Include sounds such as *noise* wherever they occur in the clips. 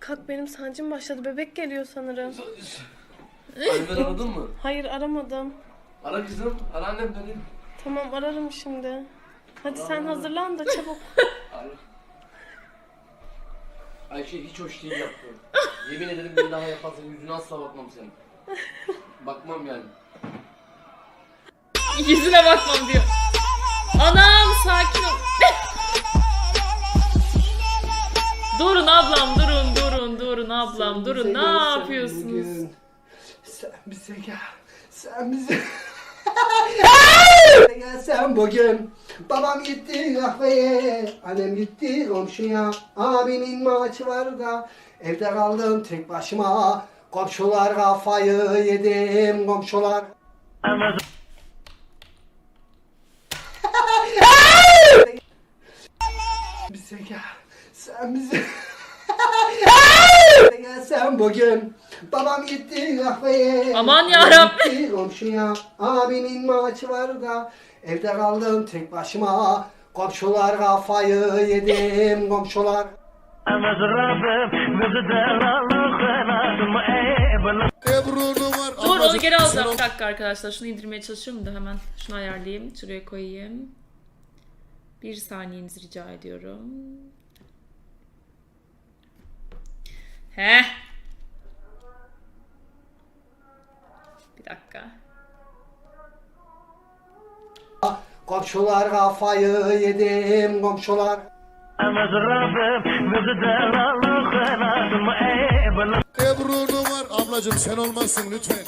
kalk benim sancım başladı. Bebek geliyor sanırım. Anneni aradın mı? Hayır aramadım. Ara kızım. Ara annem benim. Tamam ararım şimdi. Hadi sen hazırlan da çabuk. *laughs* Ara. Ayşe hiç hoş değil yaptın. *laughs* Yemin ederim bir daha yaparsan yüzüne asla bakmam senin. Bakmam yani. Yüzüne bakmam diyor. Anam sakin ol. Durun ablam durun durun durun ablam durun ne yapıyorsunuz? Sen bize gel. Sen bize... gel sen bugün. Babam gitti kahveye. Annem gitti komşuya. Abimin maçı var da. Evde kaldım tek başıma. Komşular kafayı yedim komşular. bize gel. Sen bize... gel sen bugün. Babam gitti kahveye. Aman yarabbim. gitti komşuya. Abimin maçı var da. Evde kaldım tek başıma. Komşular kafayı yedim komşular. Dur onu geri alacağım. Bir dakika arkadaşlar şunu indirmeye çalışıyorum da hemen şunu ayarlayayım. Şuraya koyayım. Bir saniyenizi rica ediyorum. He. Bir dakika. Komşular kafayı yedim komşular. Ebru'nu var. Ablacım sen olmazsın lütfen.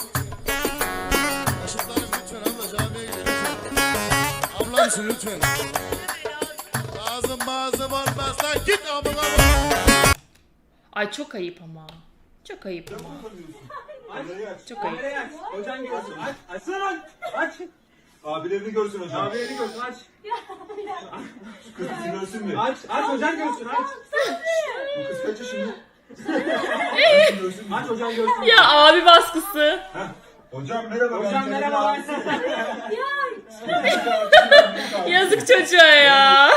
Işıkları lütfen abla camiye lütfen. Ablamsın lütfen. Ağzım bazım olmazsa git abla. Ay çok ayıp ama. Çok ayıp ama. Çok ayıp. Hocan görsün aç. Açsana lan. Aç. Abilerini görsün hocam. Abilerini görsün aç. Kız görsün mü? Aç. Aç hocan görsün aç. Bu kız kaç yaşında? aç hocan görsün. Ya abi baskısı. Hocam merhaba. Hocam merhaba. *laughs* Yazık çocuğa ya.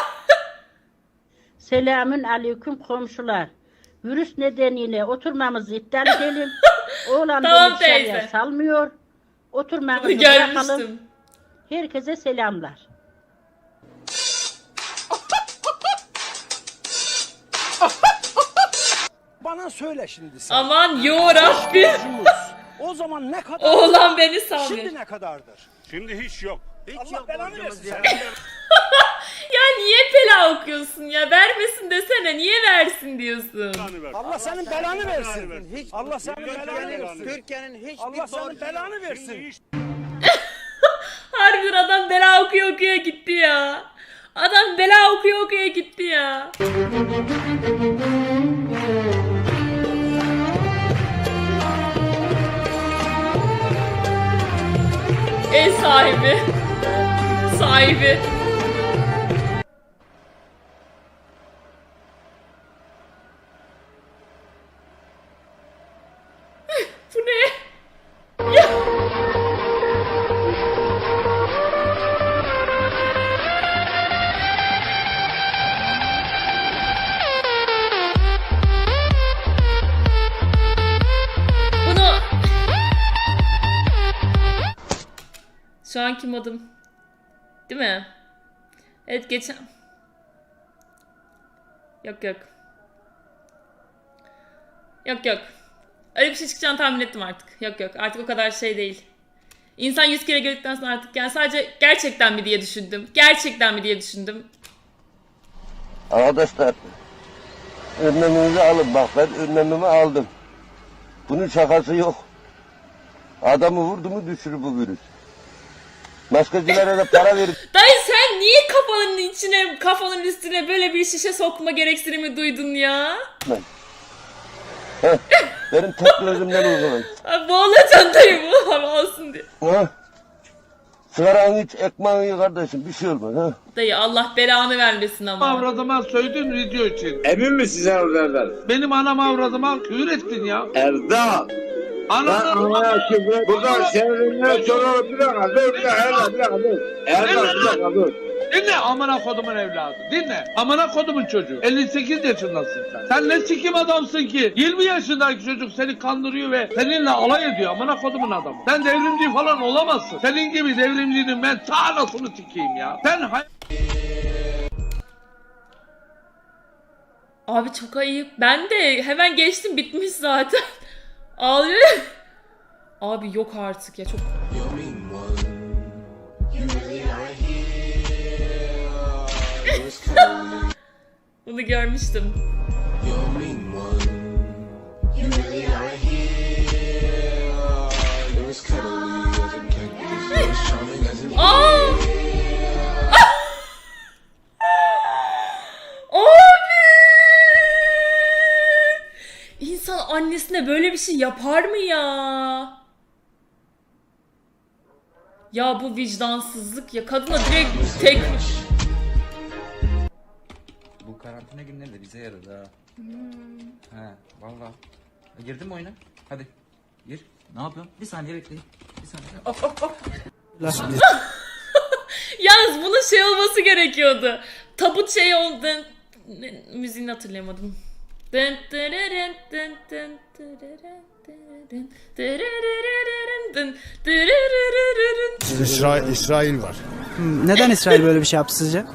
Selamün aleyküm komşular. Virüs nedeniyle oturmamızı iptal *laughs* edelim. Oğlan Tamam beni dışarıya teyze. salmıyor. Oturmamızı bırakalım. Herkese selamlar. Bana söyle şimdi sen. Aman. Borcumuz O zaman ne kadar? Oğlan beni Şimdi salmıyor. ne kadardır? Şimdi hiç yok. Allah belanı versin niye pela okuyorsun ya? Vermesin desene. Niye versin diyorsun? Allah senin belanı versin. Hiç, Allah senin belanı versin. Türkiye'nin hiçbir Allah senin belanı versin. *laughs* Harbiden adam bela okuyor okuyor gitti ya. Adam bela okuyor okuyor gitti ya. Ev sahibi. Sahibi. Anki modum. Değil mi? Evet geçen Yok yok. Yok yok. Öyle bir şey çıkacağını tahmin ettim artık. Yok yok. Artık o kadar şey değil. İnsan yüz kere gördükten sonra artık yani sadece gerçekten mi diye düşündüm. Gerçekten mi diye düşündüm. Arkadaşlar önleminizi alın bak ben önlemimi aldım. Bunun şakası yok. Adamı vurdu mu düşürür bu virüs. Maskecilere de para verip *laughs* Dayı sen niye kafanın içine, kafanın üstüne böyle bir şişe sokma gereksinimi duydun ya? Heh, benim teknolojimden uygulayın. Ay, Boğulacaksın dayı bu hava olsun diye. Ha? Sigaranı iç, ekmeğini ye kardeşim bir şey olmaz ha. Dayı Allah belanı vermesin ama. avradıma söyledin video için. Emin misin sen oradan? Benim anam avradıma küfür ettin ya. Erdal. Anam Buradan seninle sonra bir dakika dur bir dakika bir dakika dur. Erdal bir dakika dur. Dinle amına kodumun evladı. Dinle. Amına kodumun çocuğu. 58 yaşındasın sen. Sen ne sikim adamsın ki? 20 yaşındaki çocuk seni kandırıyor ve seninle alay ediyor amına kodumun adamı. Sen devrimci falan olamazsın. Senin gibi devrimcinin ben ta anasını sikeyim ya. Sen hay- Abi çok ayıp. Ben de hemen geçtim bitmiş zaten. Ağlıyor. Abi yok artık ya çok. Bunu görmüştüm. Bir şey yapar mı ya? Ya bu vicdansızlık ya kadına direkt tek Bu karantina günleri de bize yaradı ha. He valla. Girdin mi oyuna? Hadi. Gir. Ne yapıyorsun? Bir saniye bekleyin. Bir saniye. Of of of. Yalnız bunun şey olması gerekiyordu. Tabut şey oldu. Müziğini hatırlayamadım. Dırırırın. İsrail, İsrail var. Neden İsrail böyle bir şey yaptı sizce?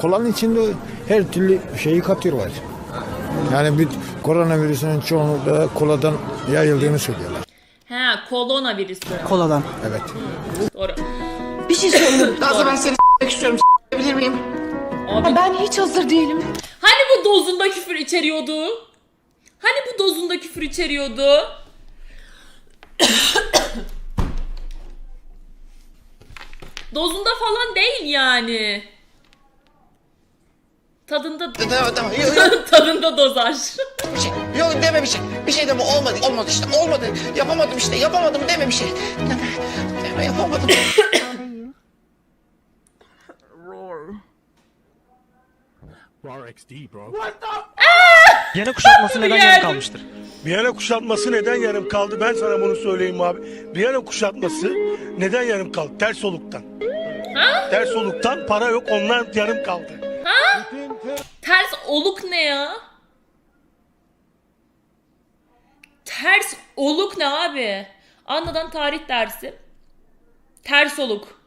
Kolanın içinde her türlü şeyi katıyorlar. Yani bir koronavirüsünün çoğunluğu da koladan yayıldığını söylüyorlar. Ha kolona virüsü. Koladan. Evet. Doğru. Bir şey söyleyeyim. Nazlı ben seni istiyorum bilir miyim? Abi Ben hiç hazır değilim. Bu dozunda küfür içeriyordu? Hani bu dozunda küfür içeriyordu? *coughs* dozunda falan değil yani. Tadında Tamam tamam yok yok *laughs* tadında dozaj. bir şey. Yok deme bir şey. Bir şey deme olmadı olmadı işte olmadı. Yapamadım işte yapamadım deme bir şey. Deme, deme yapamadım. *laughs* Yine kuşatması neden yarım kalmıştır? Viyana kuşatması neden yarım kaldı? Ben sana bunu söyleyeyim abi. Viyana kuşatması neden yarım kaldı? Ters oluktan. Ters oluktan para yok ondan yarım kaldı. Ters oluk ne ya? Ters oluk ne abi? Anladan tarih dersi. Ters oluk.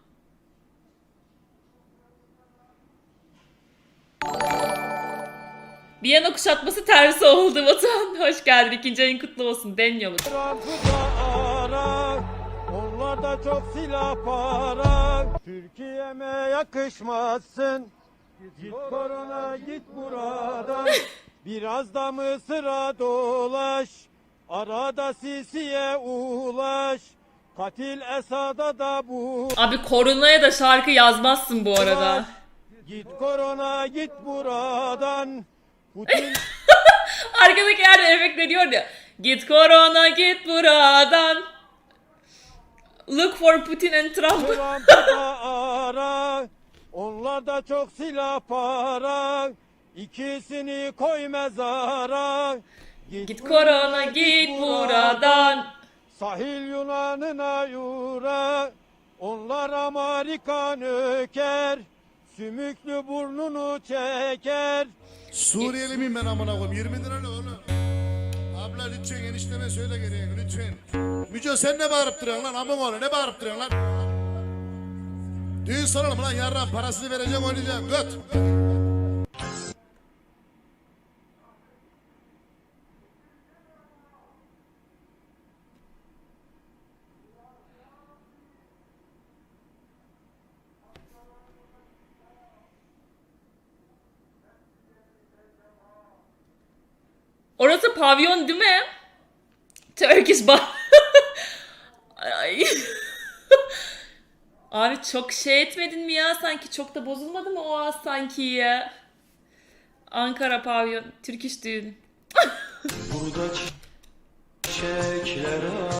Viyana kuşatması tersi oldu Batuhan. Hoş geldin. İkinci ayın kutlu olsun. Deniyoruz. Onlar da çok silah para. Türkiye'me yakışmazsın. Git korona git buradan. Biraz da Mısır'a dolaş. Arada Sisi'ye ulaş. Katil Esad'a da bu. Abi koronaya da şarkı yazmazsın bu arada. Git korona git buradan. Putin *laughs* Arkadaki yerde efekt veriyor ya. Git korona git buradan. Look for Putin and Trump. Trump'ı da ara. Onlar da çok silah para. İkisini koy mezara. Git korona git buradan. Sahil Yunan'ına yura. Onlar Amerikan öker. Sümüklü burnunu çeker. Suriyeli miyim ben amına koyayım? 20 lira ne oğlum? Abla lütfen enişteme söyle gereğini lütfen. Müco sen ne bağırıp duruyorsun lan amım oğlu ne bağırıp duruyorsun lan? Düğün soralım lan yarın parasını vereceğim oynayacağım göt. Orası pavyon değil mi? Turkish bar. *laughs* Ay. *laughs* Abi çok şey etmedin mi ya sanki çok da bozulmadı mı o az sanki ya? Ankara pavyon, Türk iş düğün. *laughs*